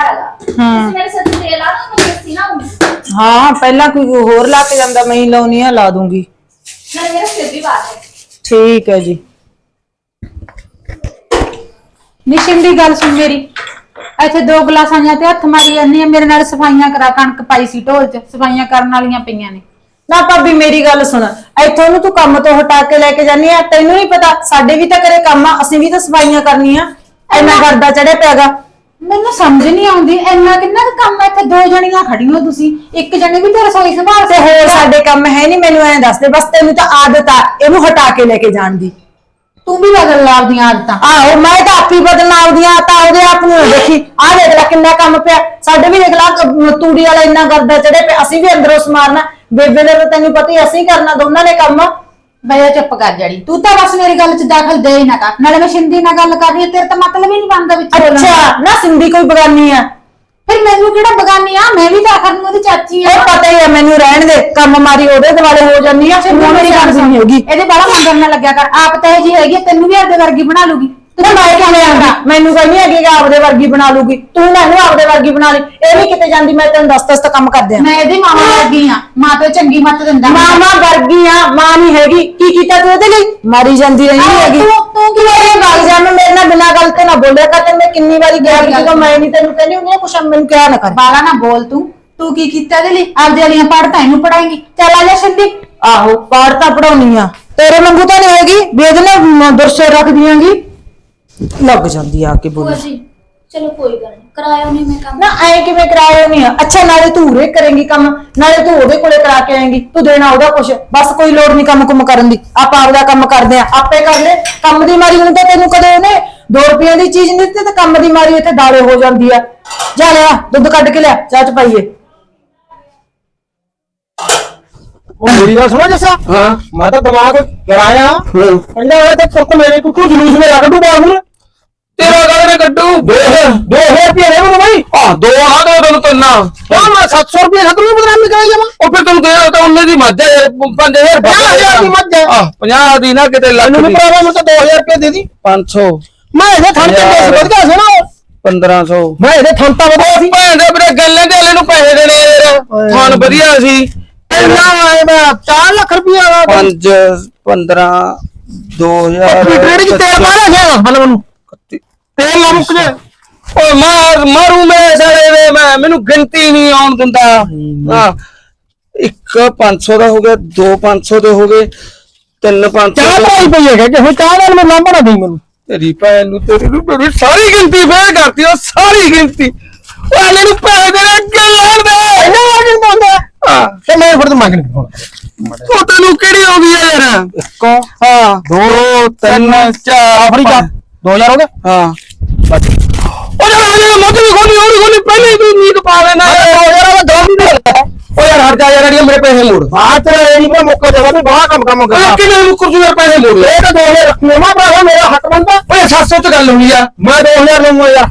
ਹੈਗਾ। ਹਾਂ। ਪਹਿਲਾਂ ਕੋਈ ਹੋਰ ਲਾ ਕੇ ਜਾਂਦਾ ਮੈਂ ਹੀ ਲਾਉਣੀ ਆ ਲਾ ਦੂੰਗੀ। ਠੀਕ ਹੈ ਜੀ। ਨਿਸ਼ਿਮ ਦੀ ਗੱਲ ਸੁਣ ਮੇਰੀ। ਇੱਥੇ ਦੋ ਗਲਾਸਾਂ ਜਾਂ ਤੇ ਹੱਥ ਮਾਰੀ ਜਾਂਦੀ ਆ ਮੇਰੇ ਨਾਲ ਸਫਾਈਆਂ ਕਰਾ ਕਣਕ ਪਾਈ ਸੀ ਢੋਲ 'ਚ ਸਫਾਈਆਂ ਕਰਨ ਵਾਲੀਆਂ ਪਈਆਂ ਨੇ। ਨਾ ਭਾਬੀ ਮੇਰੀ ਗੱਲ ਸੁਣ। ਇੱਥੋਂ ਨੂੰ ਤੂੰ ਕੰਮ ਤੋਂ ਹਟਾ ਕੇ ਲੈ ਕੇ ਜਾਨੀ ਆ ਤੈਨੂੰ ਨਹੀਂ ਪਤਾ ਸਾਡੇ ਵੀ ਤਾਂ ਕਰੇ ਕੰਮ ਆ ਅਸੀਂ ਵੀ ਤਾਂ ਸਫਾਈਆਂ ਕਰਨੀਆਂ। ਇੰਨਾ ਕਰਦਾ ਚੜਿਆ ਪਿਆਗਾ ਮੈਨੂੰ ਸਮਝ ਨਹੀਂ ਆਉਂਦੀ ਇੰਨਾ ਕਿੰਨਾ ਕੁ ਕੰਮ ਹੈ ਇੱਥੇ? ਦੋ ਜਣੀਆਂ ਖੜੀਆਂ ਹੋ ਤੁਸੀਂ ਇੱਕ ਜਣੇ ਵੀ ਤੇ ਰਸੋਈ ਸੰਭਾਲ ਤੇ ਹੋਰ ਸਾਡੇ ਕੰਮ ਹੈ ਨਹੀਂ ਮੈਨੂੰ ਐਂ ਦੱਸ ਦੇ ਬਸ ਤੈਨੂੰ ਤਾਂ ਆਦਤ ਆ ਇਹਨੂੰ ਹਟਾ ਕੇ ਲੈ ਕੇ ਜਾਣ ਦੀ। ਤੂੰ ਵੀ ਬਦਲ ਲਾ ਆਪਦੀਆਂ ਆਦਤਾਂ। ਆਹੋ ਮੈਂ ਤਾਂ ਆਪੀ ਬਦਲਣਾ ਆਉਦੀਆਂ ਤਾਂ ਉਹਦੇ ਆਪ ਨੂੰ ਦੇਖੀ। ਆਹ ਦੇਖ ਲੈ ਕਿੰਨਾ ਕੰਮ ਪਿਆ। ਸਾਡੇ ਵੀ ਦੇਖ ਲੈ ਅਹ ਤੂੜੀ ਵਾਲਾ ਇੰਨਾ ਕਰਦਾ ਚੜੇ ਪਿਆ ਅਸੀਂ ਵੀ ਅੰਦਰੋਂ ਸਮਾਰਨਾ। ਬੇਬੇ ਦਾ ਤਾਂ ਤੈਨੂੰ ਪਤਾ ਹੀ ਅਸੀਂ ਕਰਨਾ ਦੋਨਾਂ ਨੇ ਕੰਮ। ਬਈਆ ਚੁੱਪ ਕਰ ਜੜੀ ਤੂੰ ਤਾਂ ਬਸ ਮੇਰੀ ਗੱਲ 'ਚ ਦਖਲ ਦੇ ਹੀ ਨਾ ਕਰ। ਨਾਲੇ ਮੈਂ ਸ਼ਿੰਦੀ ਨਾਲ ਗੱਲ ਕਰ ਰਹੀ ਹਾਂ ਤੇਰੇ ਤਾਂ ਮਤਲਬ ਹੀ ਨਹੀਂ ਬਣਦਾ ਵਿੱਚ ਬੋਲਣ ਦਾ। ਅੱਛਾ ਨਾ ਸਿੰਧੀ ਕੋਈ ਬਗਾਨੀ ਆ। ਫਿਰ ਮੈਨੂੰ ਕਿਹੜਾ ਬਗਾਨੀ ਆ? ਮੈਂ ਵੀ ਤਾਂ ਆਖਰ ਨੂੰ ਉਹਦੀ ਚਾਚੀ ਆ। ਇਹ ਪਤਾ ਹੀ ਆ ਮੈਨੂੰ ਰਹਿਣ ਦੇ ਕੰਮ ਮਾਰੀ ਉਹਦੇ ਦੁਆਲੇ ਹੋ ਜਾਂਦੀ ਆ। ਤੂੰ ਮੇਰੀ ਗੱਲ ਨਹੀਂ ਹੈਗੀ। ਇਹਦੇ ਬਾਲਾ ਮੰਗਣ ਨਾ ਲੱਗਿਆ ਕਰ। ਆਪ ਤਾਂ ਇਹ ਜੀ ਹੈਗੀ ਆ, ਤੈਨੂੰ ਵੀ ਆਪਦੇ ਵਰਗੀ ਬਣਾ ਲੂਗੀ। ਤੇ ਮੈਂ ਕਿਵੇਂ ਆਂਦਾ ਮੈਨੂੰ ਕਹਿੰਦੀ ਹੈਗੀ ਕਿ ਆਪਦੇ ਵਰਗੀ ਬਣਾ ਲੂਗੀ ਤੂੰ ਨਾ ਇਹਨੂੰ ਆਪਦੇ ਵਰਗੀ ਬਣਾ ਲਈ। ਇਹ ਨਹੀਂ ਕਿਤੇ ਜਾਂਦੀ ਮੈਂ ਤੈਨੂੰ ਦੱਸ ਦੱਸ ਤਾਂ ਕੰਮ ਕਰਦੇ ਆ ਮੈਂ ਇਹਦੀ ਮਾਂ ਵਰਗੀ ਆ। ਮਾਂ ਤੋਂ ਚੰਗੀ ਮੱਤ ਦਿੰਦਾ। ਮਾਮਾ ਵਰਗੀ ਆ ਮਾਂ ਨਹੀਂ ਹੈਗੀ। ਕੀ ਕੀਤਾ ਤੂੰ ਉਹਦੇ ਲਈ? ਮਾਰੀ ਜਾਂਦੀ ਰਹੀ ਆਹੋ, ਹੈਗੀ। ਤੂੰ- ਤੂੰ ਕੀ ਮੇਰੇ ਬਾਗ ਜਾ ਮੇਰੇ ਨਾਲ ਬਿਨਾਂ ਗੱਲ ਤੇ ਨਾ ਬੋਲਿਆ ਕਰ। ਤੇ ਮੈਂ ਕਿੰਨੀ ਵਾਰੀ ਗਿਆ ਕਿ ਜਦੋਂ ਮੈਂ ਨਹੀਂ ਤੈਨੂੰ ਕਹਿੰਦੀ ਉਹਨੇ ਕੁਛ ਮੈਨੂੰ ਕਿਹਾ ਨਾ ਕਰ। ਬਾਲਾ ਨਾ ਬੋਲ ਤੂੰ। ਤੂੰ ਕੀ ਕੀਤਾ ਇਹਦੇ ਲਈ? ਆਪਦੇ ਵਾਲੀਆਂ ਪੜ੍ਹਤਾ ਇਹਨੂੰ ਪੜਾਏਂਗੀ ਚੱਲ ਆ ਜਾ ਸ਼ਿੰਦੀ ਆਹੋ ਪਾੜ ਤਾਂ ਪੜਾਉਣੀ ਆ ਤੇਰੇ ਵਾਂਗੂ ਤਾਂ ਨਹੀਂ ਹੈਗੀ। ਵੀ ਇਹਦੇ ਨਾਲ ਦਰਸੇ ਰੱਖ ਦਿਆਂਗੀ। ਲੱਗ ਜਾਂਦੀ ਆ ਕੇ ਭੂਆ ਬੋਲ ਜੀ ਚਲੋ ਕੋਈ ਗੱਲ ਨਹੀਂ ਕਰਾਇਓ ਨਹੀਂ ਮੈਂ ਕੰਮ। ਨਾ ਐ ਕਿਵੇਂ ਕਰਾਇਆ ਨਹੀਂ ਆ? ਅੱਛਾ ਨਾਲੇ ਤੂੰ ਉਰੇ ਕਰੇਂਗੀ ਕੰਮ ਨਾਲੇ ਤੂੰ ਉਹਦੇ ਕੋਲੇ ਕਰਾ ਕੇ ਆਏਂਗੀ ਤੂੰ ਦੇਣਾ ਉਹਦਾ ਕੁਛ। ਬਸ ਕੋਈ ਲੋੜ ਨਹੀਂ ਕੰਮ ਕੁਮ ਕਰਨ ਦੀ ਆਪਾਂ ਆਪਦਾ ਕੰਮ ਕਰਦੇ ਆ। ਆਪੇ ਕਰ ਲੈ ਕੰਮ ਦੀ ਮਾਰੀ ਹੁਣ ਤਾਂ ਤੈਨੂੰ ਕਦੇ ਉਹਨੇ 2 ਰੁਪਈਆਂ ਦੀ ਚੀਜ਼ ਨਹੀਂ ਦਿੱਤੀ ਤੇ ਕੰਮ ਦੀ ਮਾਰੀ ਇੱਥੇ ਦਾਲੇ ਹੋ ਜਾਂਦੀ ਆ। ਜਾ ਲਿਆ ਦੁੱਧ ਕੱਢ ਕੇ ਲਿਆ ਚਾਹ ਚ ਪਾਈਏ। ਉਹ ਮੇਰੀ ਗੱਲ ਸੁਣੋ ਜੱਸਾ हाँ ਮੈਂ ਤਾਂ ਦਿਮਾਗ ਕਰਾਇਆ ਕਹਿੰਦਾ ਹੋਇਆ ਤੇ ਪੁੱਤ ਮੇਰੇ ਕੁੱਕੂ ਜਲੂਸ ਮੇਰਾ ਕੱਢੂ ਬਾਹਰ ਨੂੰ तेरा गाने कड्डू ਦੋ ਦੋ ਹਜ਼ਾਰ ਰੁਪਏ ਦੇ ਮੈਨੂੰ ਬਈ आ दो ना दो तेन तन्ना ਹਾਂ ਮੈਂ 700 ਰੁਪਏ ਖਤਮ ਨੂੰ ਬਦਨਾਮੀ ਕਰਾਈ ਜਾਵਾਂ ਉਹ ਫਿਰ ਤੈਨੂੰ ਦੇ ਤਾਂ ਉਹਨੇ ਦੀ ਮੱਝ ਹੈ 5000 ਪੰਜਾਹ ਹਜ਼ਾਰ ਦੀ ਮੱਝ ਹੈ। ਆ 50 ਦੀ ਨਾ ਕਿਤੇ ਲੱਖ ਮੈਨੂੰ ਦੀ ਨਹੀਂ ਭਰਾਵਾ ਮੈਨੂੰ ਤਾਂ 2000 ਰੁਪਏ ਦੇ ਦੀ 500 ਮੈਂ ਇਹਦੇ ਥਣ ਤੇ ਯਾਰ। ਬਸ ਵਧ ਗਿਆ ਸੀ ਨਾ 1500 ਮੈਂ ਇਹਦੇ ਥਣ ਤਾਂ ਵਧਿਆ ਸੀ ਭੈਣ ਦੇ ਵੀਰੇ ਗੱਲੇ ਗੱਲੇ ਨੂੰ ਪੈਸੇ ਦੇਣੇ ਆ ਯਾਰ ਥਾਨ ਵਧੀਆ ਸੀ ਇੰਨਾ ਮੈਂ 4 ਲੱਖ ਰੁਪਏ ਦਾ 5 15 2000 ਟ੍ਰੇਡ ਚ ਤੇਲ ਮਾਰਿਆ ਗਿਆ ਮਤਲਬ ਉਹਨੂੰ ਤੇਲ ਨਾ ਮੁੱਕ ਜੇ ਓਏ ਮਾਰ ਮਾਰੂ ਮੈਂ ਸਾਰੇ ਵੇ ਮੈਂ ਮੈਨੂੰ ਗਿਣਤੀ ਨਹੀਂ ਆਉਣ ਦਿੰਦਾ। ਹਾਂ ਇੱਕ 500 ਦਾ ਹੋ ਗਿਆ ਦੋ 500 ਦੇ ਹੋ ਗਏ ਤਿੰਨ 500 ਚਾਹ ਭਾਈ ਪਈ ਹੈ ਕਿ ਹੁਣ ਚਾਹ ਨਾਲ ਮੈਂ ਲਾਂਭਾ ਨਾ ਦੇਈ ਮੈਨੂੰ। ਤੇਰੀ ਭੈਣ ਨੂੰ ਤੇਰੀ ਨੂੰ ਮੇਰੀ ਸਾਰੀ ਗਿਣਤੀ ਫੇਰ ਕਰਤੀ ਉਹ ਸਾਰੀ ਗਿਣਤੀ। ਉਹ ਹਲੇ ਨੂੰ ਪੈਸੇ ਦੇ ਅੱਗੇ ਲੈਣ ਦੇ ਇੰਨਾ ਆ ਕੇ ਪਾਉਂਦਾ ਹਾਂ ਤੇ ਮੈਂ ਫਿਰ ਤਾਂ ਮੰਗ ਨਹੀਂ ਹੁਣ ਉਹ ਤੈਨੂੰ ਕਿਹੜੀ ਹੋ ਗਈ ਹੈ ਯਾਰ? ਕੋ ਹਾਂ। ਦੋ ਤਿੰਨ ਚਾਰ ਆਫਰੀ ਜਾ 2000 ਹੋ ਗਏ? ਹਾਂ। ਉਹ ਯਾਰ ਹਜੇ ਮੁੱਢ ਵੀ ਖੋਲੀ ਹੌਲੀ ਖੋਲੀ ਪਹਿਲੇ ਹੀ ਤੂੰ ਨੀਂਦ ਪਾ ਦੇਣਾ। ਮੈਂ 2000 ਦਾ ਦੋ ਵੀ ਨਹੀਂ ਲੱਗਦਾ। ਉਹ ਯਾਰ ਹਟ ਜਾ ਯਾਰ ਅੜੀਏ ਮੇਰੇ ਪੈਸੇ ਮੋੜ ਬਾਤ ਤੇ ਨਹੀਂ ਪਰ ਮੁੱਕ ਜਾਵਾ ਵੀ ਬਾਹਰ ਕੰਮ ਕੰਮ ਕਰ ਕਿਵੇਂ ਮੁੱਕਰ ਜੂ ਯਾਰ ਪੈਸੇ ਮੋੜ ਇਹ ਤਾਂ 2000 ਰੱਖਣੇ ਮਾ ਭਰਾ ਮੇਰਾ ਹੱਕ ਬੰਦਾ ਓਏ 700 ਚ ਗੱਲ ਹੋਈ ਆ। ਮੈਂ 2000 ਲਵਾਂਗਾ ਯਾਰ।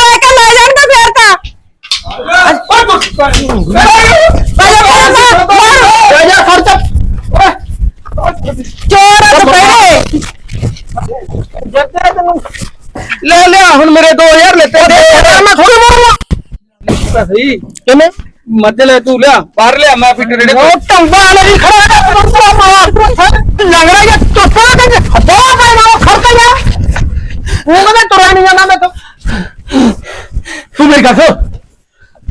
ਚੋਰ ਦੁਪਹਿਰੇ ਜੱਤੇ ਤੈਨੂੰ ਲੈ ਲਿਆ ਹੁਣ ਮੇਰੇ 2000 ਲੈਤੇ ਦੇ ਮੈਂ ਥੋੜੀ ਮਾਰੂੰਗਾ ਸਹੀ ਕਿਵੇਂ ਮੱਝ ਲੈ ਤੂੰ ਲਿਆ ਬਾਹਰ ਲਿਆ ਮੈਂ ਫਿੱਟ ਰੇੜੇ ਉਹ ਟੰਬਾ ਨਹੀਂ ਖੜਾ ਹੈ ਤੂੰ ਮਾਰ ਲੱਗ ਰਿਹਾ ਟੁੱਟਾ ਕਿ ਹੱਥਾ ਪੈਣਾ ਉਹ ਖੜਕਾ ਜਾ ਉਹ ਕਹਿੰਦਾ ਤੁਰਿਆ ਨਹੀਂ ਜਾਂਦਾ ਮੈਂ ਤਾਂ ਤੂੰ ਮੇਰੀ ਗੱਲ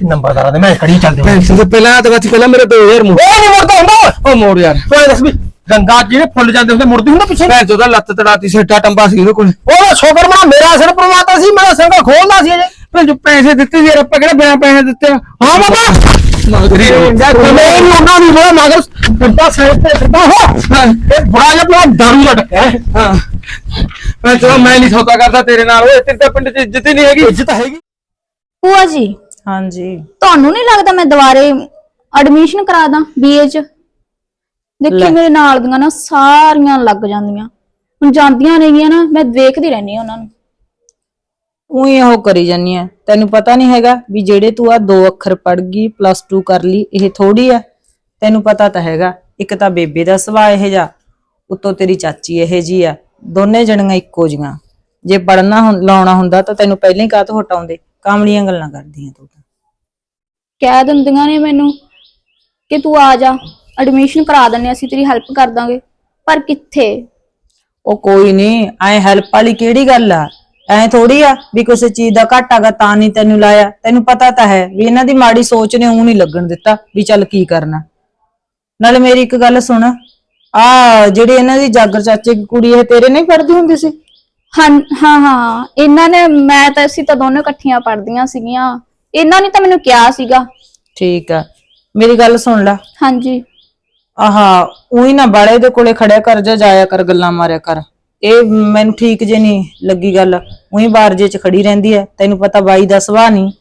ਨੰਬਰਦਾਰਾਂ ਦੇ ਮੈਂ ਖੜੀ ਚੱਲਦੇ ਪਹਿਲਾਂ ਤਾਂ ਬਾਅਦ ਪਹਿਲਾਂ ਮੇਰੇ 2000 ਮੋੜ ਉਹ ਨਹੀਂ ਮੁੜਦਾ ਹੁੰਦਾ। ਉਹ ਮੋੜ ਯਾਰ। ਤੂੰ ਇਹ ਦੱਸ ਵੀ ਗੰਗਾ ਜਿਹੜੇ ਫੁੱਲ ਜਾਂਦੇ ਹੁੰਦੇ ਮੁੜਦੀ ਹੁੰਦਾ ਪਿੱਛੇ? ਭੈਣ ਚੋਦਾ ਲੱਤ ਤੜਾਤੀ ਸੱਟਾ ਟੰਬਾ ਸੀ ਉਹਦੇ ਕੋਲ। ਉਹ ਸ਼ੋਕਰ ਮਾ ਮੇਰਾ ਸਿਰ ਪਰਮਾਤਾ ਸੀ ਮੈਂ ਸੰਗਾ ਖੋਲਦਾ ਸੀ ਅਜੇ। ਭੈਣ ਜੋ ਪੈਸੇ ਦਿੱਤੇ ਸੀ ਯਾਰ ਆਪਾਂ ਕਿਹੜਾ ਬਿਨਾਂ ਪੈਸੇ ਦਿੱਤੇ ਆ? ਹਾਂ ਬਾਬਾ। ਮਗਰੀ ਯਾਰ ਮੈਂ ਨਹੀਂ ਉਹਨਾਂ ਦੀ ਮੇਰਾ ਮਗਰ ਕੱਟਾ ਸਿਰ ਤੇ ਕੱਟਾ ਹੋ। ਇਹ ਬੜਾ ਜਿਹਾ ਆਪਣਾ ਦਾਰੂ ਲਟਕਿਆ ਹੈ ਹਾਂ। ਭੈਣ ਚੋ ਮੈਂ ਨਹੀਂ ਸੌਦਾ ਕਰਦਾ ਤੇਰੇ ਨਾਲ ਓਏ ਤੇਰੇ ਤਾਂ ਪਿੰਡ 'ਚ ਇੱਜ਼ਤ ਹੀ ਨਹੀਂ ਹੈਗੀ। ਇੱਜ਼ਤ ਹੈਗੀ। ਭੂਆ ਜੀ ਹਾਂਜੀ। ਤੁਹਾਨੂੰ ਨਹੀਂ ਲੱਗਦਾ ਮੈਂ ਦੁਬਾਰੇ ਐਡਮਿਸ਼ਨ ਕਰਾ ਦਾਂ ਬੀਏ ਚ? ਦੇਖੀ ਮੇਰੇ ਨਾਲ ਦੀਆਂ ਨਾ ਸਾਰੀਆਂ ਲੱਗ ਜਾਂਦੀਆਂ। ਹੁਣ ਜਾਂਦੀਆਂ ਨੇਗੀਆਂ ਨਾ ਮੈਂ ਦੇਖਦੀ ਰਹਿੰਦੀ ਹਾਂ ਉਹਨਾਂ ਨੂੰ। ਉਹੀ ਉਹ ਕਰੀ ਜਾਨੀ ਆ ਤੈਨੂੰ ਪਤਾ ਨਹੀਂ ਹੈਗਾ ਵੀ ਜਿਹੜੇ ਤੂੰ ਆ ਦੋ ਅੱਖਰ ਪੜ ਗਈ ਪਲੱਸ 2 ਕਰ ਲਈ ਇਹ ਥੋੜੀ ਆ। ਤੈਨੂੰ ਪਤਾ ਤਾਂ ਹੈਗਾ ਇੱਕ ਤਾਂ ਬੇਬੇ ਦਾ ਸੁਭਾਅ ਇਹ ਜਾ ਉੱਤੋਂ ਤੇਰੀ ਚਾਚੀ ਇਹ ਜੀ ਆ। ਦੋਨੇ ਜਣੀਆਂ ਇੱਕੋ ਜੀਆਂ। ਜੇ ਪੜਨਾ ਲਾਉਣਾ ਹੁੰਦਾ ਤਾਂ ਤੈਨੂੰ ਪਹਿਲਾਂ ਹੀ ਕਾਹਤੋਂ ਹਟਾਉਂਦੇ? ਕਾਮਲੀਆਂ ਗੱਲਾਂ ਕਰਦੀਆਂ ਤੂੰ ਤਾਂ। ਕਹਿ ਦਿੰਦੀਆਂ ਨੇ ਮੈਨੂੰ ਕਿ ਤੂੰ ਆ ਜਾ ਐਡਮਿਸ਼ਨ ਕਰਾ ਦਿੰਨੇ ਅਸੀਂ ਤੇਰੀ ਹੈਲਪ ਕਰ ਦਾਂਗੇ। ਪਰ ਕਿੱਥੇ? ਉਹ ਕੋਈ ਨਹੀਂ ਐ ਹੈਲਪ ਵਾਲੀ ਕਿਹੜੀ ਗੱਲ ਆ? ਐ ਥੋੜੀ ਆ ਵੀ ਕਿਸੇ ਚੀਜ਼ ਦਾ ਘਾਟਾ ਗਾ ਤਾਂ ਨਹੀਂ ਤੈਨੂੰ ਲਾਇਆ। ਤੈਨੂੰ ਪਤਾ ਤਾਂ ਹੈ ਵੀ ਇਹਨਾਂ ਦੀ ਮਾੜੀ ਸੋਚ ਨੇ ਉਹ ਨਹੀਂ ਲੱਗਣ ਦਿੱਤਾ ਵੀ ਚੱਲ ਕੀ ਕਰਨਾ। ਨਾਲੇ ਮੇਰੀ ਇੱਕ ਗੱਲ ਸੁਣ। ਆ ਜਿਹੜੀ ਇਹਨਾਂ ਦੀ ਜਾਗਰ ਚਾਚੇ ਦੀ ਕੁੜੀ ਇਹ ਤੇਰੇ ਨਹੀਂ ਪੜਦੀ ਹੁੰਦੀ ਸੀ? ਹਾਂ ਹਾਂ ਹਾਂ। ਇਹਨਾਂ ਨੇ ਮੈਂ ਤਾਂ ਅਸੀਂ ਤਾਂ ਦੋਨੋਂ ਇਕੱਠੀਆਂ ਪੜ੍ਹਦੀਆਂ ਸੀਗੀਆਂ। ਇਹਨਾਂ ਨੇ ਤਾਂ ਮੈਨੂੰ ਕਿਹਾ ਸੀਗਾ। ਠੀਕ ਆ। ਮੇਰੀ ਗੱਲ ਸੁਣ ਲੈ। ਹਾਂਜੀ। ਆਹਾ ਉਹੀ ਨਾ ਬਾਲੇ ਦੇ ਕੋਲੇ ਖੜਿਆ ਕਰ ਜਾ ਜਾਇਆ ਕਰ ਗੱਲਾਂ ਮਾਰਿਆ ਕਰ। ਇਹ ਮੈਨੂੰ ਠੀਕ ਜੇ ਨਹੀਂ ਲੱਗੀ ਗੱਲ। ਉਹੀ ਬਾਰ ਜੇ ਚ ਖੜੀ ਰਹਿੰਦੀ ਐ। ਤੈਨੂੰ ਪਤਾ ਬਾਈ ਦਾ ਸੁਭਾਅ ਨਹੀਂ।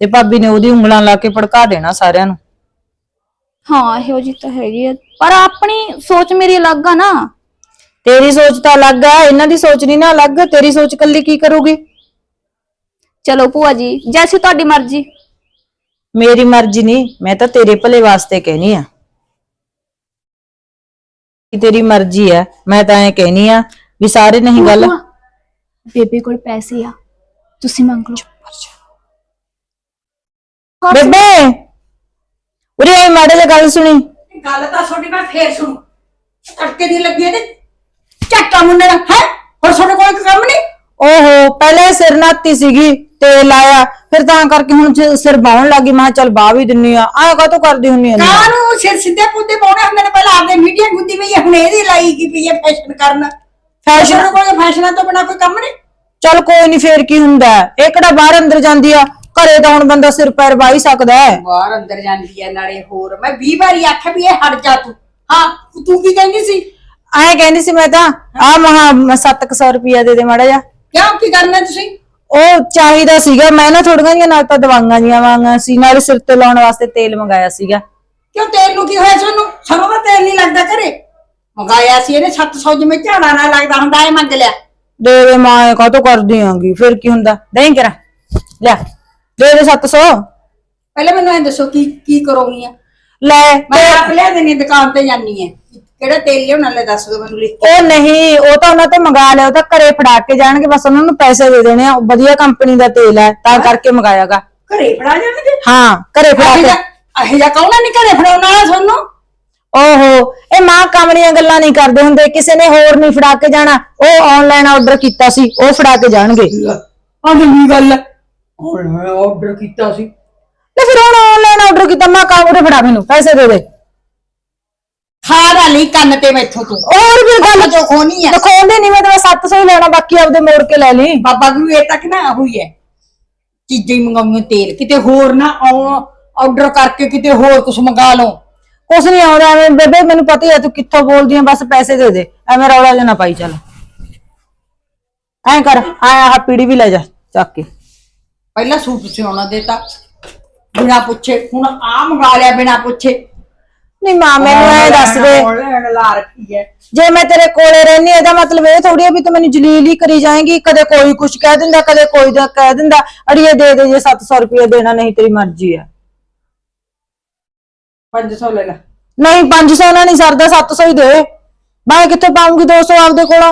ਤੇ ਭਾਬੀ ਨੇ ਉਹਦੀ ਉਂਗਲਾਂ ਲਾ ਕੇ ਭੜਕਾ ਦੇਣਾ ਸਾਰਿਆਂ ਨੂੰ। ਹਾਂ ਇਹੋ ਜੀ ਤਾਂ ਹੈਗੀ ਆ ਪਰ ਆਪਣੀ ਸੋਚ ਮੇਰੀ ਅਲੱਗ ਆ ਨਾ। ਤੇਰੀ ਸੋਚ ਤਾਂ ਅਲੱਗ ਆ ਇਹਨਾਂ ਦੀ ਸੋਚ ਨਹੀਂ ਨਾ ਅਲੱਗ ਤੇਰੀ ਸੋਚ ਕੱਲੀ ਕੀ ਕਰੂਗੀ? ਚਲੋ ਭੂਆ ਜੀ ਜੈਸੀ ਤੁਹਾਡੀ ਮਰਜ਼ੀ। ਮੇਰੀ ਮਰਜ਼ੀ ਨਹੀਂ ਮੈਂ ਤਾਂ ਤੇਰੇ ਭਲੇ ਵਾਸਤੇ ਕਹਿਨੀ ਆ। ਕਿ ਤੇਰੀ ਮਰਜ਼ੀ ਆ ਮੈਂ ਤਾਂ ਐ ਕਹਿਨੀ ਆ ਵੀ ਸਾਰੇ ਨਹੀਂ ਗੱਲ ਭੂਆ, ਬੇਬੇ ਕੋਲ ਪੈਸੇ ਆ ਤੁਸੀਂ ਮੰਗ ਲਓ। ਬੇਬੇ! ਉਰੇ ਆਈ ਮਾੜੇ ਜਿਹਾ ਗੱਲ ਸੁਣੀ। ਗੱਲ ਤਾਂ ਤੁਹਾਡੀ ਮੈਂ ਫੇਰ ਸੁਣੂ। ਤੜਕੇ ਦੀ ਲੱਗੀ ਤੇ ਚੱਟਾ ਮੁੰਡੇ ਦਾ ਹੈ? ਹੋਰ ਤੁਹਾਡੇ ਕੋਲ ਕੋਈ ਕੰਮ ਨਹੀਂ? ਓਹੋ ਪਹਿਲੇ ਸਿਰ ਨਾਤੀ ਸੀਗੀ ਤੇ ਲਾਇਆ ਫਿਰ ਤਾਂ ਕਰਕੇ ਹੁਣ ਜ- ਸਿਰ ਬਾਹਣ ਲੱਗੀ ਮੈਂ ਕਿਹਾ ਚੱਲ ਬਾਹ ਵੀ ਦਿੰਨੀ ਆ। ਆਹ ਕਾਹਤੋਂ ਕਰਦੀ ਹੁੰਨੀ ਆ? ਕਾਂ ਨੂੰ ਸਿਰ ਸਿੱਧੇ ਪੁੱਤੇ ਪਾਉਣੇ ਹੁੰਦੇ ਨੇ ਪਹਿਲਾਂ ਆਪਦੇ ਮੀਡੀਆ ਗੁੱਦੀ ਪਈ ਹੈ ਹੁਣ ਇਹਦੀ ਲਾਈ ਕੀ ਪਈ ਹੈ ਫੈਸ਼ਨ ਕਰਨ? Fashion? ਫੈਸ਼ਨ ਕੋਲ ਫੈਸ਼ਨਾਂ ਤੋਂ ਬਿਨਾ ਕੋਈ ਕੰਮ ਨਹੀਂ? ਚੱਲ ਕੋਈ ਨਹੀਂ ਫੇਰ ਕੀ ਹੁੰਦਾ? ਹੈ? ਇਹ ਕਿਹੜਾ ਬਾਹਰ ਅੰਦਰ ਜਾਂਦੀ ਆ? ਘਰੇ ਤਾਂ ਹੁਣ ਬੰਦਾ ਸਿਰ ਪੈਰ ਵਾਹ ਸਕਦਾ ਹੈ। ਬਾਹਰ ਅੰਦਰ ਜਾਂਦੀ ਹੈ ਨਾਲੇ ਹੋਰ। ਮੈਂ 20 ਵਾਰੀ ਆਖਿਆ ਵੀ ਇਹ ਹਟ ਜਾ ਤੂੰ। ਹਾਂ ਤੂੰ ਕੀ ਕਹਿੰਦੀ ਸੀ? ਐਂ ਕਹਿੰਦੀ ਸੀ ਮੈਂ ਤਾਂ ਆ ਮਹਾ 700 ਰੁਪਿਆ ਦੇ ਦੇ ਮਾੜਾ ਜਾ ਕਿਉਂ ਕੀ ਕਰਨਾ ਤੁਸੀਂ? ਉਹ ਚਾਹੀਦਾ ਸੀਗਾ ਮੈਂ ਨਾ ਥੋੜੀਆਂ ਜਿਹੀਆਂ ਨਾਲ ਤਾਂ ਦਵਾਈਆਂ ਜੀਆਂ ਵਾਂਗਾਂ ਸੀ ਨਾਲੇ ਸਿਰ ਤੇ ਲਾਉਣ ਵਾਸਤੇ ਤੇਲ ਮੰਗਾਇਆ ਸੀਗਾ। ਕਿਉਂ ਤੇਲ ਨੂੰ ਕੀ ਹੋਇਆ ਤੁਹਾਨੂੰ? ਸਰੋਂ ਦਾ ਤੇਲ ਨਹੀਂ ਲੱਗਦਾ ਘਰੇ। ਮੰਗਾਇਆ ਸੀ ਇਹਨੇ 700 ਜਿਵੇਂ ਝਾੜਾ ਨਾ ਲੱਗਦਾ ਹੁੰਦਾ ਇਹ ਮੰਗ ਲਿਆ। ਦੇ ਦੇ ਮਾਂ ਕਾਹਤੋਂ ਕਰਦੀ ਆਂਗੀ ਫਿਰ ਕੀ ਹੁੰਦਾ? ਨਹੀਂ ਕਰਾਂ। ਲੈ ਦੇ ਦੇ 700 ਪਹਿਲੇ ਮੈਨੂੰ ਇਹ ਦੱਸੋ ਕੀ ਕੀ ਕਰੋਗੀ ਆ ਲੈ ਮੈਂ ਆਪ ਲਿਆ ਦੇਣੀ ਦੁਕਾਨ ਤੇ ਜਾਨੀ ਹੈ ਕਿਹੜਾ ਤੇਲ ਲਿਆਉਣਾ ਲੈ ਦੱਸ ਦੋ ਮੈਨੂੰ ਲਿਖ ਕੇ। ਉਹ ਨਹੀਂ ਉਹ ਤਾਂ ਉਹਨਾਂ ਤੋਂ ਮੰਗਾ ਲਿਆ ਉਹ ਤਾਂ ਘਰੇ ਫੜਾ ਕੇ ਜਾਣਗੇ ਬਸ ਉਹਨਾਂ ਨੂੰ ਪੈਸੇ ਦੇ ਦੇਣੇ ਆ। ਵਧੀਆ ਕੰਪਨੀ ਦਾ ਤੇਲ ਹੈ ਤਾਂ ਕਰਕੇ ਮੰਗਾਇਆਗਾ। ਘਰੇ ਫੜਾ ਜਾਣਗੇ? ਹਾਂ ਘਰੇ ਫੜਾ ਕੇ। ਇਹ ਜਾ ਕੌਣਾ ਨਹੀਂ ਘਰੇ ਫੜਾਉਣ ਵਾਲਾ ਤੁਹਾਨੂੰ? ਓਹੋ ਇਹ ਮਾਂ ਕਮਲੀਆਂ ਗੱਲਾਂ ਨਹੀਂ ਕਰਦੇ ਹੁੰਦੇ ਕਿਸੇ ਨੇ ਹੋਰ ਨਹੀਂ ਫੜਾ ਕੇ ਜਾਣਾ। ਉਹ ਆਨਲਾਈਨ ਆਰਡਰ ਕੀਤਾ ਸੀ ਉਹ ਫੜਾ ਕੇ ਜਾਣਗੇ। ਆ ਨਵੀਂ ਗੱਲ ਮੈਂ ਆਰਡਰ ਕੀਤਾ ਸੀ। ਤੇ ਫਿਰ ਹੁਣ ਆਨਲਾਈਨ ਆਰਡਰ ਕੀਤਾ ਮਾਂ ਕਾਮਰੇ ਫੜਾ ਮੈਨੂੰ ਪੈਸੇ ਦੇ ਦੇ। ਖਾਦਾ ਲਈ ਕੰਨ ਤੇ ਮੈਥੋਂ ਤੂੰ। ਹੋਰ ਵੀ ਗੱਲ? ਜੋ ਖੋਣੀ ਆ। ਦਿਖਾਉਂਦੇ ਨਹੀਂ ਮੈਂ ਤਾਂ 700 ਹੀ ਲੈਣਾ ਬਾਕੀ ਆਪਦੇ ਮੋੜ ਕੇ ਲੈ ਲਈ। ਬਾਬਾ ਗੁਰੂ ਇਹ ਤੱਕ ਨਾ ਹੋਈ ਹੈ ਚੀਜ਼ਾਂ ਹੀ ਮੰਗਾਉਣੀਆਂ ਤੇਲ। ਕਿਤੇ ਹੋਰ ਨਾ ਆਰਡਰ ਕਰਕੇ ਕਿਤੇ ਹੋਰ ਕੁਝ ਮੰਗਾ ਲਓ ਕੁਛ ਨਹੀਂ ਆਉਂਦਾ ਐਵੇਂ ਬੇਬੇ ਮੈਨੂੰ ਪਤਾ ਹੀ ਆ ਤੂੰ ਕਿੱਥੋਂ ਬੋਲਦੀ ਆ ਬਸ ਪੈਸੇ ਦੇ ਦੇ। ਐਵੇਂ ਰੌਲਾ ਜਿਹਾ ਨਾ ਪਾਈ ਚੱਲ। ਐਂ ਕਰ ਆ ਆਹ ਪੀੜੀ ਵੀ ਲੈ ਜਾ ਚੱਕ ਕੇ। ਪਹਿਲਾਂ ਸੂਟ ਸਿਉਣਾ ਦੇਤਾ ਬਿਨਾ ਪੁੱਛੇ। ਹੁਣ ਆ ਮੰਗਾ ਲਿਆ ਬਿਨਾ ਪੁੱਛੇ। ਨਹੀਂ ਮਾਂ ਮੈਨੂੰ ਐ ਦੱਸ ਦੇ। ਲਾ ਰੱਖੀ ਜੇ ਮੈਂ ਤੇਰੇ ਕੋਲੇ ਰਹਿਨੀ ਇਹਦਾ ਮਤਲਬ ਇਹ ਥੋੜੀ ਆ ਵੀ ਤੂੰ ਮੈਨੂੰ ਜਲੀਲ ਹੀ ਕਰੀ ਜਾਏਂਗੀ ਕਦੇ ਕੋਈ ਕੁਝ ਕਹਿ ਦਿੰਦਾ ਕਦੇ ਕੋਈ ਦਾ ਕਹਿ ਦਿੰਦਾ। ਅੜੀਏ ਦੇ ਦੇ ਜੇ 700 ਰੁਪਏ ਦੇਣਾ ਨਹੀਂ ਤੇਰੀ ਮਰਜ਼ੀ ਆ 500 ਲੈ ਲੈ। ਨਹੀਂ 500 ਨਾਲ ਨਹੀਂ ਸਰਦਾ 700 ਹੀ ਦੇ। ਮੈਂ ਕਿੱਥੇ ਪਾਉਂਗੀ 200 ਆਪਦੇ ਕੋਲ?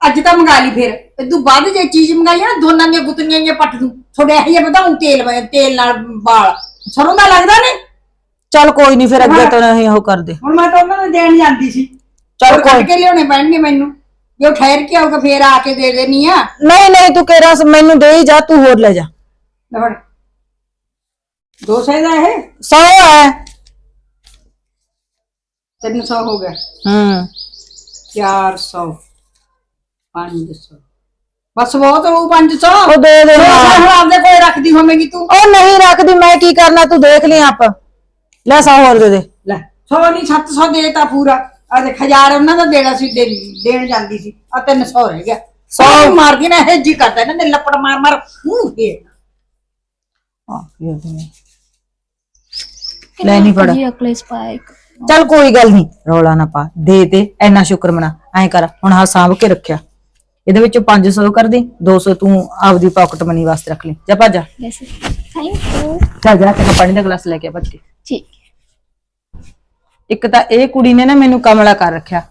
ਅੱਜ ਤਾਂ ਮੰਗਾ ਲਈ ਫਿਰ। ਇਦੋਂ ਬਾਅਦ ਜੇ ਚੀਜ਼ ਮੰਗਾਈ ਆ ਨਾ ਦੋਨਾਂ ਦੀਆਂ ਗੁੱਤੀਆਂ ਜਾਂ ਪੱਟ ਦੂੰ। ਥੋੜੇ ਇਹ ਜਿਹਾ ਬਤਾਉਂ ਤੇਲ ਤੇਲ ਨਾਲ ਬਾਲ ਸਰੋਂ ਦਾ ਲੱਗਦਾ ਨੇ ਚੱਲ ਕੋਈ ਨਹੀਂ ਫਿਰ ਅੱਗੇ ਤੋਂ ਨਹੀਂ ਉਹ ਕਰਦੇ। ਹੁਣ ਮੈਂ ਤਾਂ ਉਹਨਾਂ ਨੂੰ ਦੇਣ ਜਾਂਦੀ ਸੀ। ਚੱਲ ਕੋਈ ਕੇ ਲਿਆਉਣੇ ਪੈਣਗੇ ਮੈਨੂੰ। ਜੇ ਠਹਿਰ ਕੇ ਆਊਗਾ ਫੇਰ ਆ ਕੇ ਦੇ ਦੇਣੀ ਆ। ਨਹੀਂ ਨਹੀਂ ਤੂੰ ਕਹਿ ਰਹਾ ਮੈਨੂੰ ਦੇ ਹੀ ਜਾ ਤੂੰ ਹੋਰ ਲੈ ਜਾ। ਲੈ ਫੜ। ਦੋ ਸੌ ਦਾ ਇਹ? 100 ਹੈ। 300 ਹੋ ਗਿਆ। ਹੂੰ। 400 500 ਬਸ ਬਹੁਤ ਹੋਊ 500 ਉਹ ਦੇ ਦੇ ਹੁਣ ਹਾਂ। ਆਪਦੇ ਕੋਲ ਰੱਖਦੀ ਹੋਵੇਂਗੀ ਤੂੰ। ਉਹ ਨਹੀਂ ਰੱਖਦੀ ਮੈਂ ਕੀ ਕਰਨਾ ਤੂੰ ਦੇਖ ਲਈ ਆਪ। ਲੈ 100 ਹੋਰ ਦੇ ਦੇ। ਲੈ 100 ਨਹੀਂ 700 ਦੇਤਾ ਪੂਰਾ। ਆ ਦੇਖ ਹਜ਼ਾਰ ਉਹਨਾਂ ਦਾ ਦੇਣਾ ਸੀ ਦੇ- ਦੇਣ ਜਾਂਦੀ ਸੀ। ਆ 300 ਰਹਿ ਗਿਆ। ਸੌ। ਮਾਰਦੀ ਨਾ ਇਹ ਜੀ ਕਰਦਾ ਇਹਨਾਂ ਨੇ ਲੱਪੜ ਮਾਰ ਮਾਰ ਮੂੰਹ ਫੇਰ। ਆ ਲੈ ਨਹੀਂ ਪੜਾ ਜੀ ਅਕਲੇਸ ਪਾਇਆ ਇੱਕ ਚੱਲ ਕੋਈ ਗੱਲ ਨਹੀਂ ਰੌਲਾ ਨਾ ਪਾ ਦੇ ਤੇ ਐਨਾ ਸ਼ੁਕਰ ਮਨਾ। ਐਂ ਕਰ ਹੁਣ ਹਾਂ ਸਾਂਭ ਕੇ ਰੱਖਿਆ। ਇਹਦੇ ਵਿੱਚੋਂ 500 ਕਰ ਦੇ 200 ਤੂੰ ਆਪਦੀ ਪਾਕਟ ਮਨੀ ਵਾਸਤੇ ਰੱਖ ਲਈ ਜਾ ਭੱਜ ਜਾ। ਵੈਸੇ ਥੈਂਕ ਯੂ ਚੱਲ ਜਾ ਕੇ ਪਾਣੀ ਦਾ ਗਲਾਸ ਲੈ ਕੇ ਆ ਭੱਜ ਕੇ। ਇੱਕ ਤਾਂ ਇਹ ਕੁੜੀ ਨੇ ਨਾ ਮੈਨੂੰ ਕਮਲਾ ਕਰ ਰੱਖਿਆ।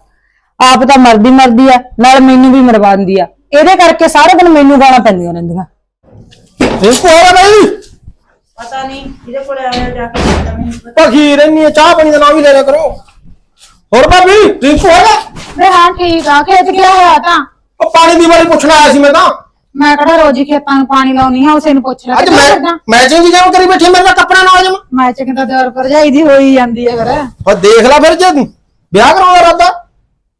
ਆਪ ਤਾਂ ਮਰਦੀ ਮਰਦੀ ਆ ਨਾਲ ਮੈਨੂੰ ਵੀ ਮਰਵਾਉਂਦੀ ਆ। ਇਹਦੇ ਕਰਕੇ ਸਾਰਾ ਦਿਨ ਮੈਨੂੰ ਗਾਲਾਂ ਪੈਂਦੀਆਂ ਰਹਿੰਦੀਆਂ। ਰਿੰਕੂ ਆ ਬਈ। ਪਤਾ ਨਹੀਂ ਇਹਦੇ ਕੋਲੇ ਆਇਆ ਜਾ ਕੇ ਭਖੀ ਰਹਿਨੀ ਹੈ ਚਾਹ ਪਾਣੀ ਦਾ ਨਾਮ ਵੀ ਲੈ ਲਿਆ ਕਰੋ। ਹੋਰ ਭਾਬੀ ਰਿੰਕੂ ਆ ਵੇ ਹਾਂ ਠੀਕ ਆ ਖੇਤ ਗਿਆ ਹੋਇਆ ਤਾਂ। ਉਹ ਪਾਣੀ ਦੀ ਵਾਰੀ ਪੁੱਛਣ ਆਇਆ ਸੀ ਮੈਂ ਤਾਂ। ਮੈਂ ਕਿਹੜਾ ਰੋਜ਼ ਹੀ ਖੇਤਾਂ ਨੂੰ ਪਾਣੀ ਲਾਉਣੀ ਆ ਉਸੇ ਨੂੰ ਪੁੱਛ ਲੈ ਅੱਜ ਮੈਂ ਮੈਚਿੰਗ ਦੀ ਜਾਮ ਕਰੀ ਬੈਠੀ ਮੇਰੇ ਨਾਲ ਕੱਪੜਾ ਨਾਲ ਜਮ ਮੈਂ ਚ ਕਿੰਦਾ ਦੌਰ ਭਰਜਾਈ ਦੀ ਹੋਈ ਜਾਂਦੀ ਹੈ ਫਿਰ। ਉਹ ਦੇਖ ਲੈ ਫਿਰ ਜੇ ਵਿਆਹ ਕਰਾਉਣਾ ਰਾਦਾ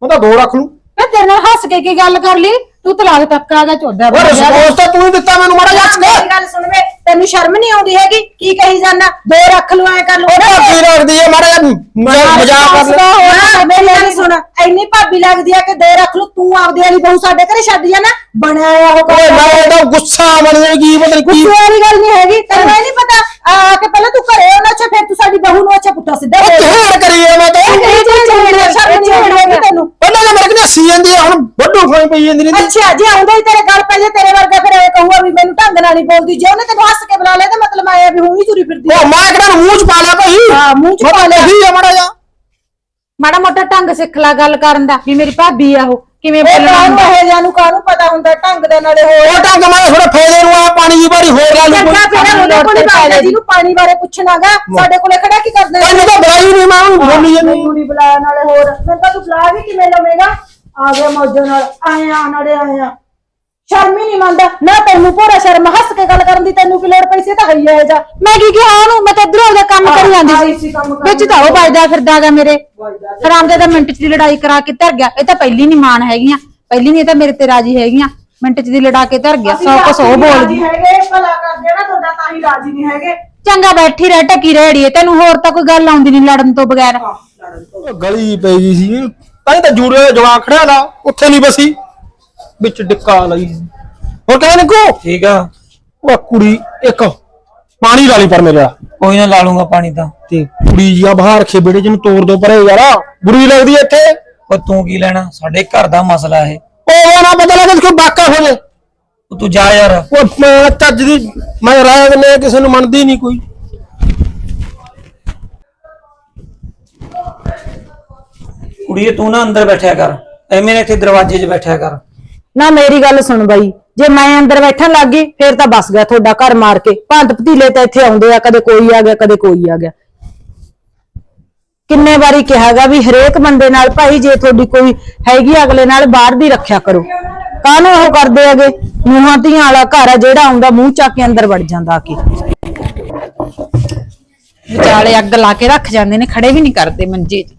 ਮੈਂ ਤਾਂ ਦੋ ਰੱਖ ਲੂੰ। ਮੈਂ ਤੇਰੇ ਨਾਲ ਹੱਸ ਕੇ ਕੀ ਗੱਲ ਕਰ ਲਈ? ਤੂੰ ਤਲਾਕ ਤੱਕ ਆ ਗਿਆ ਝੋਡਾ ਉਹ ਬਣ ਗਿਆ। ਰਿਸਪੌਂਸ ਤਾਂ ਤੂੰ ਹੀ ਦਿੱਤਾ ਮੈਨੂੰ ਮਾੜਾ ਜਿਹਾ ਮੇਰੀ ਗੱਲ ਸੁਣ ਵੇ ਤੈਨੂੰ ਸ਼ਰਮ ਨਹੀਂ ਆਉਂਦੀ ਹੈਗੀ? ਕੀ ਕਹੀ ਜਾਨਾ ਦੋ ਰੱਖ ਲੂ ਐ ਕਰ ਲੂ ਉਹ ਭਾਬੀ ਰੱਖਦੀ ਹੈ ਮਾੜਾ ਜਿਹਾ ਮਜ਼ਾਕ ਕਰ ਲੈ। ਹਾਂ ਮੇਰੀ ਗੱਲ ਸੁਣ ਐਨੀ ਭਾਬੀ ਲੱਗਦੀ ਆ ਕਿ ਦੋ ਰੱਖ ਲੂ ਤੂੰ ਆਪਦੇ ਵਾਲੀ ਬਹੂ ਸਾਡੇ ਘਰੇ ਛੱਡ ਜਾ ਨਾ ਬਣਿਆ ਆ ਉਹ ਓਏ ਮੈਂ ਤਾਂ ਗੁੱਸਾ ਬਣ ਜਾਏਗੀ ਪਤਾ ਨਹੀਂ ਕੀ ਗੁੱਸੇ ਵਾਲੀ ਗੱਲ ਨਹੀਂ ਹੈਗੀ ਤੈਨੂੰ ਇਹ ਨਹੀਂ ਪਤਾ ਆ ਕੇ ਪਹਿਲਾਂ ਤੂੰ ਘਰੇ ਆਉਣਾ ਅੱਛਾ ਫਿਰ ਤੂੰ ਸਾਡੀ ਬਹੂ ਨੂੰ ਅੱਛਾ ਪੁੱਠਾ ਸਿੱਧਾ ਉਹ ਬੋਲ ਕਿਹੜਾ ਕਰੀਏ ਮੈਂ ਤਾਂ ਇਹ ਚੀਜ਼ ਸ਼ਰਮ ਨਹੀਂ ਆਉਂਦੀ ਤੈਨੂੰ ਪਹਿਲਾਂ ਤਾਂ ਮੇਰੇ ਕਿਤੇ ਸੀ ਜਾਂਦੀ ਆ ਹੁਣ ਵੱਡੂ ਖਾਈ ਪਈ ਜਾਂਦੀ ਨਹੀਂ ਅੱਛਾ ਜੇ ਆਉਂਦਾ ਹੀ ਤੇਰੇ ਗੱਲ ਪੈ ਜੇ ਤੇਰੇ ਵਰਗਾ ਫਿਰ ਇਹ ਕਹੂਗਾ ਵੀ ਮੈਨੂੰ ਢੰਗ ਨਾਲ ਨਹੀਂ ਬੋਲਦੀ। ਜੇ ਉਹਨੇ ਤੈਨੂੰ ਹੱਸ ਕੇ ਬੁਲਾ ਲਿਆ ਤਾਂ ਮਤਲਬ ਆਇਆ ਵੀ ਹੂੰ ਹੀ ਤੁਰੀ ਫਿਰਦੀ ਆ। ਉਹ ਮੈਂ ਕਿਹੜਾ ਮੂੰਹ ਚ ਪਾ ਲਿਆ ਭਾਈ ਹਾਂ, ਮੂੰਹ 'ਚ ਪਾ ਲਿਆ। ਆ ਮਾੜਾ ਜਿਹਾ। ਮਾੜਾ ਮੋਟਾ ਢੰਗ ਸਿੱਖ ਲੈ ਗੱਲ ਕਰਨ ਦਾ ਵੀ ਮੇਰੀ ਭਾਬੀ ਆ ਉਹ ਕਿਵੇਂ ਇਹ ਬੋਲਣਾ ਕਾਹਨੂੰ ਹੁੰਦਾ। ਇਹ ਜਾਨੂੰ ਕਾਹਨੂੰ ਪਤਾ ਹੁੰਦਾ ਢੰਗ ਦੇ ਨਾਲੇ ਹੋਰ। ਉਹ ਢੰਗ ਮੈਂ ਥੋੜਾ ਫੇਰੇ ਨੂੰ ਆ ਪਾਣੀ ਦੀ ਵਾਰੀ ਹੋਰ ਲਾ ਲੂ ਚੰਗਾ ਫਿਰ ਉਹਦੇ ਕੋਲੇ ਬਾਬਾ ਜੀ ਨੂੰ ਪਾਣੀ ਬਾਰੇ ਪੁੱਛਣਾਗਾ ਸਾਡੇ ਕੋਲੇ ਖੜਾ ਕੀ ਕਰਦੇ ਤੈਨੂੰ ਤਾਂ ਬੁਲਾਈ ਨਹੀਂ ਮੈਂ ਉਹਨੂੰ ਬੋਲੀ ਜਾਂਦੀ। ਮੈਨੂੰ ਨਹੀਂ ਬੁਲਾਇਆ ਨਾਲੇ ਹੋਰ। ਮੈਂ ਤਾਂ ਤੂੰ ਬੁਲਾ ਵੀ ਕਿਵੇਂ ਲਵੇਂਗਾ? ਆ ਗਿਆ ਮੌਜਾਂ ਨਾਲ ਆਏ ਆ ਨਾਲੇ ਆਏ ਆ। ਸ਼ਰਮ ਹੀ ਨਹੀਂ ਮੰਨਦਾ ਨਾ ਤੈਨੂੰ ਭੋਰਾ ਸ਼ਰਮ ਹੱਸ ਕੇ ਗੱਲ ਕਰਨ ਦੀ ਤੈਨੂੰ ਕੀ ਲੋੜ ਪਈ ਸੀ ਇਹ ਤਾਂ ਹਈਆ ਜਾ। ਮੈਂ ਕੀ ਕਿਹਾ ਉਹਨੂੰ? ਮੈਂ ਤਾਂ ਇਧਰੋਂ ਉਹਦਾ ਕੰਮ ਕਰੀ ਜਾਂਦੀ ਸੀ। ਵਿੱਚ ਤਾਂ ਉਹ ਵੱਜਦਾ ਫਿਰਦਾਗਾ ਮੇਰੇ। ਹਰਾਮਦੇ ਦਾ ਮਿੰਟ 'ਚ ਦੀ ਲੜਾਈ ਕਰਾ ਕੇ ਧਰ ਗਿਆ। ਇਹ ਤਾਂ ਪਹਿਲੀ ਨਹੀਂ ਮਾਨ ਹੈਗੀਆਂ। ਪਹਿਲੀ ਨਹੀਂ ਇਹ ਤਾਂ ਮੇਰੇ ਤੇ ਰਾਜੀ ਹੈਗੀਆਂ। ਮਿੰਟ 'ਚ ਦੀ ਲੜਾ ਕੇ ਧਰ ਗਿਆ। ਸੌ ਕੁਛ ਉਹ ਬੋਲਦੀ। ਹੈਗੇ ਭਲਾ ਕਰਦੇ ਨਾ ਤੁਹਾਡਾ ਤਾਂ ਹੀ ਰਾਜੀ ਨਹੀਂ ਹੈਗੇ। ਚੰਗਾ ਬੈਠੀ ਰਹਿ ਟਕੀ ਰਹਿੜੀਏ ਤੈਨੂੰ ਹੋਰ ਤਾਂ ਕੋਈ ਗੱਲ ਆਉਂਦੀ ਨਹੀਂ ਲੜਨ ਤੋਂ ਬਗੈਰ। ਉਹ ਗਲੀ ਪਈ ਗਈ ਸੀ। ਤਾਂ ਹੀ ਤਾਂ ਜੂੜੇ ਜਵਾਕ ਖੜਿਆ ਦਾ ਉੱਥੇ ਨਹੀਂ ਬਸੀ। ਵਿੱਚ ਡਿੱਕਾ ਲਈ। ਹੋਰ ਕਹਿੰਦੇ ਨਿੱਕੂ? ਠੀਕ ਆ। ਉਹ ਕੁੜੀ ਇੱਕ ਪਾਣੀ ਲਾ ਲਈ ਪਰ ਮੇਰੇ ਨਾਲ ਕੋਈ ਨਾ ਲਾ ਲੂੰਗਾ ਪਾਣੀ ਤਾਂ। ਤੇ ਕੁੜੀ ਜੀ ਆ ਬਾਹਰ ਰੱਖੇ ਬੇੜੇ ਜਿਹਨੂੰ ਤੋੜ ਦੋ ਪਰੇ ਯਾਰ। ਬੁਰੀ ਲੱਗਦੀ ਐ ਇੱਥੇ। ਉਹ ਤੂੰ ਕੀ ਲੈਣਾ? ਸਾਡੇ ਘਰ ਦਾ ਮਸਲਾ ਇਹ। ਉਹ ਨਾ ਪਤਾ ਲੱਗੇ ਕੋਈ ਬਾਕਾ ਹੋ ਜੇ ਉਹ ਤੂੰ ਜਾ ਯਾਰ। ਉਹ ਮੈਂ ਚੱਜ ਦੀ ਮੈਂ ਰਾਇ ਦਿੰਨੇ ਕਿਸੇ ਨੂੰ ਮੰਨਦੀ ਨਹੀਂ ਕੋਈ। ਕੁੜੀਏ, ਤੂੰ ਨਾ ਅੰਦਰ ਬੈਠਿਆ ਕਰ। ਐਵੇਂ ਨਾ ਇੱਥੇ ਦਰਵਾਜ਼ੇ 'ਚ ਬੈਠਿਆ ਕਰ। ਨਾ ਮੇਰੀ ਗੱਲ ਸੁਣ ਬਾਈ। ਜੇ ਮੈਂ ਅੰਦਰ ਬੈਠਣ ਲੱਗ ਗਈ, ਫੇਰ ਤਾਂ ਬਸ ਗਿਆ ਤੁਹਾਡਾ ਘਰ ਮਾਰ ਕੇ। ਭੰਤ ਪਤੀਲੇ ਤਾਂ ਇੱਥੇ ਆਉਂਦੇ ਆ, ਕਦੇ ਕੋਈ ਆ ਗਿਆ, ਕਦੇ ਕੋਈ ਆ ਗਿਆ। ਕਿੰਨੇ ਵਾਰੀ ਕਿਹਾਗਾ ਵੀ ਹਰੇਕ ਬੰਦੇ ਨਾਲ ਭਾਈ, ਜੇ ਤੁਹਾਡੀ ਕੋਈ ਹੈਗੀ ਅਗਲੇ ਨਾਲ ਬਾਹਰ ਦੀ ਰੱਖਿਆ ਕਰੋ। ਕਾਹਨੂੰ ਉਹ ਕਰਦੇ ਹੈਗੇ? ਨੂੰਹਾਂ, ਧੀਆਂ ਵਾਲਾ ਘਰ ਆ, ਜਿਹੜਾ ਆਉਂਦਾ, ਮੂੰਹ ਚੱਕ ਕੇ ਅੰਦਰ ਵੜ ਜਾਂਦਾ ਆ ਕੇ। ਵਿਚਾਲੇ ਅੱਗ ਲਾ ਕੇ ਰੱਖ ਜਾਂਦੇ ਨੇ, ਖੜੇ ਵੀ ਨਹੀਂ ਕਰਦੇ ਮੰਜੇ 'ਚ।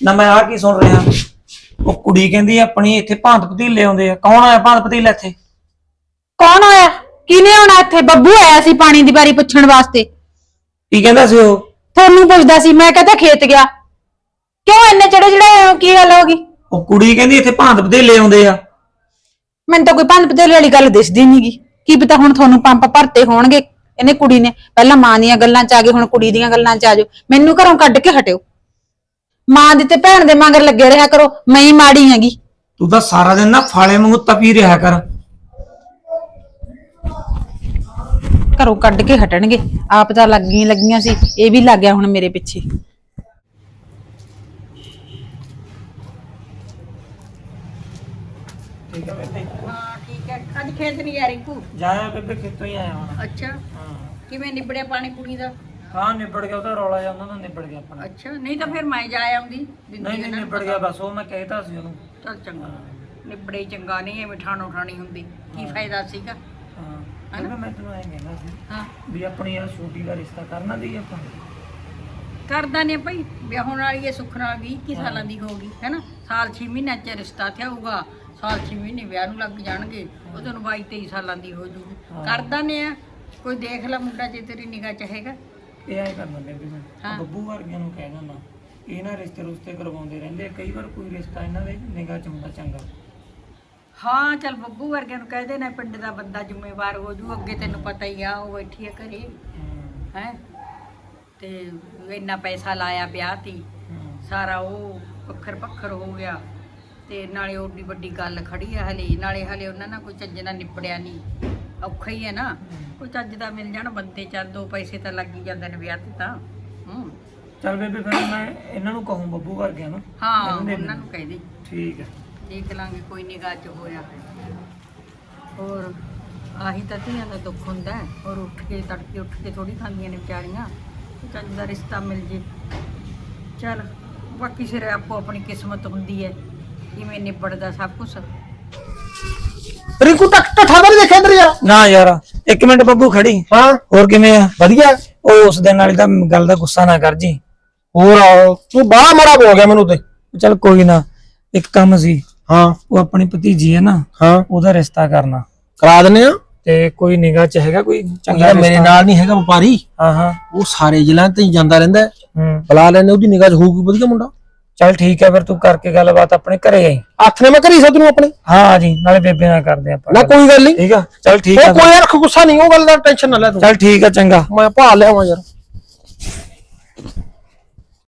ਨਾ ਮੈਂ ਆ ਕੀ ਸੁਣ ਰਿਹਾ? ਉਹ ਕੁੜੀ ਕਹਿੰਦੀ ਆਪਣੀ ਇੱਥੇ ਭਾਂਤ ਪਤੀਲੇ ਆਉਂਦੇ ਆ। ਕੌਣ ਆਇਆ ਭਾਂਤ ਪਤੀਲੇ ਇੱਥੇ? ਕੌਣ ਆਇਆ? ਕਿਹਨੇ ਆਉਣਾ ਇੱਥੇ? ਬੱਬੂ ਆਇਆ ਸੀ ਪਾਣੀ ਦੀ ਵਾਰੀ ਪੁੱਛਣ ਵਾਸਤੇ। ਕੀ ਕਹਿੰਦਾ ਸੀ ਉਹ? ਤੁਹਾਨੂੰ ਪੁੱਛਦਾ ਸੀ ਮੈਂ ਕਹਿੰਦਾ ਖੇਤ ਗਿਆ। ਕਿਉਂ ਇੰਨੇ ਚੜੇ ਚੜੇ ਕੀ ਗੱਲ ਹੋ ਗਈ? ਉਹ ਕੁੜੀ ਕਹਿੰਦੀ ਇੱਥੇ ਭਾਂਤ ਪਤੀਲੇ ਆਉਂਦੇ ਆ। ਮੈਨੂੰ ਤਾਂ ਕੋਈ ਪੰਜ ਪਤੇਲੇ ਵਾਲੀ ਗੱਲ ਦਿਸਦੀ ਨਹੀਂਗੀ ਕੀ ਪਤਾ ਹੁਣ ਤੁਹਾਨੂੰ ਪੰਪ ਭਰਤੇ ਹੋਣਗੇ। ਇਹਨੇ ਕੁੜੀ ਨੇ ਪਹਿਲਾਂ ਮਾਂ ਦੀਆਂ ਗੱਲਾਂ ਚ ਆ ਗਏ ਹੁਣ ਕੁੜੀ ਦੀਆਂ ਗੱਲਾਂ ਚ ਆ ਜਾਓ। ਮੈਨੂੰ ਘਰੋਂ ਕੱਢ ਕੇ ਹਟਿਓ। ਮਾਂ ਦੀ ਤੇ ਭੈਣ ਦੇ ਮਗਰ ਲੱਗੇ ਰਿਹਾ ਕਰੋ ਮੈਂ ਹੀ ਮਾੜੀ ਹੈਗੀ। ਤੂੰ ਤਾਂ ਸਾਰਾ ਦਿਨ ਨਾ ਫਾਲੇ ਵਾਂਗੂ ਤਪੀ ਰਿਹਾ ਕਰ। ਘਰੋਂ ਕੱਢ ਕੇ ਹਟਣਗੇ ਆਪ ਤਾਂ ਲੱਗੀਆਂ ਲੱਗੀਆਂ ਸੀ ਇਹ ਵੀ ਲੱਗ ਗਿਆ ਹੁਣ ਮੇਰੇ ਪਿੱਛੇ। ਠੀਕ ਹੈ ਅੱਜ ਖੇਤ ਨਹੀਂ ਆ ਰਿੰਕੂ ਜਾਇਆ ਬੇਬੇ ਖੇਤੋਂ ਹੀ ਆਇਆ ਹੁਣ। ਅੱਛਾ। ਕਿਵੇਂ ਨਿਬੜਿਆ ਪਾਣੀ ਕੁੜੀ ਦਾ? ਹਾਂ ਨਿਬੜ ਗਿਆ ਉਹਦਾ ਰੌਲਾ ਜਾਂ ਉਹਨਾਂ ਦਾ ਨਿਬੜ ਗਿਆ ਆਪਣਾ। ਅੱਛਾ ਨਹੀਂ ਤਾਂ ਫਿਰ ਮੈਂ ਜਾ ਆਉਂਦੀ ਦਿੰਦੀ ਨਹੀਂ ਨਹੀਂ ਨਿਬੜ ਗਿਆ ਬਸ ਉਹ ਮੈਂ ਕਹਿਤਾ ਸੀ ਉਹਨੂੰ। ਚੱਲ ਚੰਗਾ। ਨਿਬੜੇ ਹੀ ਚੰਗਾ ਨਹੀਂ ਐਵੇਂ ਠਾਣੋ ਠਾਣੀ ਹੁੰਦੀ। ਕੀ ਫਾਇਦਾ ਸੀਗਾ? ਹਾਂ। ਬੇਬੇ ਮੈਂ ਤੈਨੂੰ ਐਂ ਕਹਿੰਦਾ ਸੀ ਹਾਂ। ਵੀ ਆਪਣੀ ਆ ਛੋਟੀ ਦਾ ਰਿਸ਼ਤਾ ਕਰਨਾ ਦੀ ਆਪਾਂ ਕਰਦਾ ਨੇ ਭਾਈ। ਵਿਆਹਣ ਵਾਲੀ ਇਹ ਸੁੱਖ ਨਾਲ 20 21 ਸਾਲਾਂ ਦੀ ਹੋਊਗੀ ਹੈਨਾ? ਸਾਲ 6 ਮਹੀਨਿਆਂ ਚ ਰਿਸ਼ਤਾ ਥਿਆ ਹੋਊਗਾ ਸਾਲ 6 ਮਹੀਨੇ ਵਿਆਹ ਨੂੰ ਲੱਗ ਜਾਣਗੇ ਉਹ ਤੁਹਾਨੂੰ 22 23 ਸਾਲਾਂ ਦੀ ਹੋ ਜੂਗੀ। ਕਰਦਾ ਨੇ ਆ। ਕੋਈ ਦੇਖ ਲੈ ਮੁੰਡਾ ਜੇ ਤੇਰੀ ਨਿਗਾਹ ਚ ਹੈਗਾ। ਇਹ ਐਂ ਕਰਨਾ ਬੇਬੇ ਮੈਂ। ਹਾਂ। ਬੱਬੂ ਵਰਗਿਆਂ ਨੂੰ ਕਹਿ ਦਿੰਦਾ। ਇਹ ਨਾ ਰਿਸ਼ਤੇ ਰੁਸ਼ਤੇ ਕਰਵਾਉਂਦੇ ਰਹਿੰਦੇ। ਆ। ਕਈ ਵਾਰ ਕੋਈ ਰਿਸ਼ਤਾ ਇਹਨਾਂ ਦੇ ਨਿਗਾਹ ਚ ਹੁੰਦਾ ਚੰਗਾ। ਹਾਂ ਚੱਲ ਬੱਬੂ ਵਰਗਿਆਂ ਨੂੰ ਕਹਿ ਦੇਣਾ ਪਿੰਡ ਦਾ ਬੰਦਾ ਜ਼ਿੰਮੇਵਾਰ ਹੋ ਜੂ। ਅੱਗੇ ਤੈਨੂੰ ਪਤਾ ਹੀ ਆ ਉਹ ਬੈਠੀ ਆ ਘਰੇ। ਹੈ। ਤੇ ਇੰਨਾ ਪੈਸਾ ਲਾਇਆ ਵਿਆਹ ਤੇ ਸਾਰਾ ਉਹ ਪੱਖਰ ਪੱਖਰ ਹੋ ਗਿਆ। ਤੇ ਨਾਲੇ ਓਡੀ ਵੱਡੀ ਗੱਲ ਖੜੀ ਆ ਹਲੇ। ਨਾਲੇ ਹਲੇ ਉਹਨਾਂ ਨਾਲ ਕੋਈ ਚੱਜ ਨਾਲ ਨਿਪੜਿਆ ਨਹੀਂ ਔਖਾ ਹੀ ਹੈ ਨਾ। ਕੋਈ ਚੱਜ ਦਾ ਮਿਲ ਜਾਣ ਬੰਦੇ ਚੱਲ ਦੋ ਪੈਸੇ ਤਾਂ ਲੱਗ ਹੀ ਜਾਂਦੇ ਨੇ ਵਿਆਹ ਤੇ ਤਾਂ। ਹੂੰ। ਚੱਲ ਬੇਬੇ ਫਿਰ ਮੈਂ ਇਹਨਾਂ ਨੂੰ ਕਹੂੰ ਬੱਬੂ ਵਰਗਿਆਂ ਨੂੰ। ਹਾਂ ਦੇ ਉਹਨਾਂ ਨੂੰ ਕਹਿ ਦੇ। ਠੀਕ ਹੈ। ਦੇਖ ਲਾਂਗੇ ਕੋਈ ਨਿਗਾਹ ਚ ਹੋਇਆ ਹੋਰ ਆਹੀ ਤਾਂ ਧੀਆਂ ਦਾ ਦੁੱਖ ਹੁੰਦਾ ਹੈ। ਔਰ ਉੱਠ ਕੇ ਤੜਕੇ ਉੱਠ ਕੇ ਥੋੜੀ ਖਾਂਦੀਆਂ ਨੇ ਵਿਚਾਰੀਆਂ। ਚੱਜ ਦਾ ਰਿਸ਼ਤਾ ਮਿਲ ਜੇ। ਚਲ ਬਾਕੀ ਸਿਰ ਆਪੋ ਆਪਣੀ ਕਿਸਮਤ ਹੁੰਦੀ ਹੈ। ਕਿਵੇਂ ਨਿਬੜਦਾ ਸਭ ਕੁਝ ਰਿੰਕੂ ਤੱਕ ਟੱਠਾ ਤਾਂ ਨੀ ਦੇਖਿਆ ਯਾਰ। ਨਾ ਯਾਰ ਇੱਕ ਮਿੰਟ ਬੱਬੂ ਖੜੀ। ਹਾਂ। ਹੋਰ ਕਿਵੇਂ ਆ? ਵਧੀਆ। ਉਹ ਉਸ ਦਿਨ ਵਾਲੀ ਤਾਂ ਗੱਲ ਦਾ ਗੁੱਸਾ ਨਾ ਕਰ ਜੀ। ਹੋਰ ਆ, ਤੂੰ ਬਾਹਲਾ ਮਾੜਾ ਬੋਲ ਗਿਆ ਮੈਨੂੰ ਤੇ। ਚੱਲ ਕੋਈ ਨਾ ਇੱਕ ਕੰਮ ਸੀ। ਹਾਂ। ਉਹ ਆਪਣੀ ਭਤੀਜੀ ਹੈ ਨਾ ਹਾਂ। ਉਹਦਾ ਰਿਸ਼ਤਾ ਕਰਨਾ। ਕਰਾ ਦਿੰਨੇ ਆ। ਤੇ ਕੋਈ ਨਿਗਾਹ ਚ ਹੈਗਾ ਕੋਈ ਚੰਗਾ ਮੇਰੇ ਰਿਸ਼ਤਾ? ਨਾਲ ਨਹੀਂ ਹੈਗਾ ਵਪਾਰੀ ਹਾਂ ਹਾਂ। ਉਹ ਸਾਰੇ ਜ਼ਿਲ੍ਹਿਆਂ ਤੇ ਹੀ ਜਾਂਦਾ ਰਹਿੰਦਾ ਹੈ। ਹੂੰ। ਬੁਲਾ ਲੈਨੇ ਉਹਦੀ ਨਿਗਾਹ 'ਚ ਹੋਊਗੀ ਵਧੀਆ ਮੁੰਡਾ। ਚੱਲ ਠੀਕ ਹੈ ਫਿਰ ਤੂੰ ਕਰਕੇ ਗੱਲਬਾਤ ਆਪਣੇ ਘਰੇ ਆਈ। ਹੱਥ ਨੇ ਮੈਂ ਘਰੀ ਸੱਦ ਨੂੰ ਆਪਣੇ। ਹਾਂ ਜੀ ਨਾਲੇ ਬੇਬੇ ਨਾਲ ਕਰਦੇ ਆਪਾਂ ਨਾ। ਕੋਈ ਗੱਲ ਨਹੀਂ ਠੀਕ ਆ ਚੱਲ ਠੀਕ ਆ ਉਹ ਕੋਈ ਰੱਖ ਗੁੱਸਾ ਨਹੀਂ ਉਹ ਗੱਲ ਦਾ ਟੈਨਸ਼ਨ ਨਾ ਲੈ ਤੂੰ। ਚੱਲ ਠੀਕ ਆ ਚੰਗਾ। ਮੈਂ ਭਾਲ ਲਿਆਵਾਂ ਯਾਰ।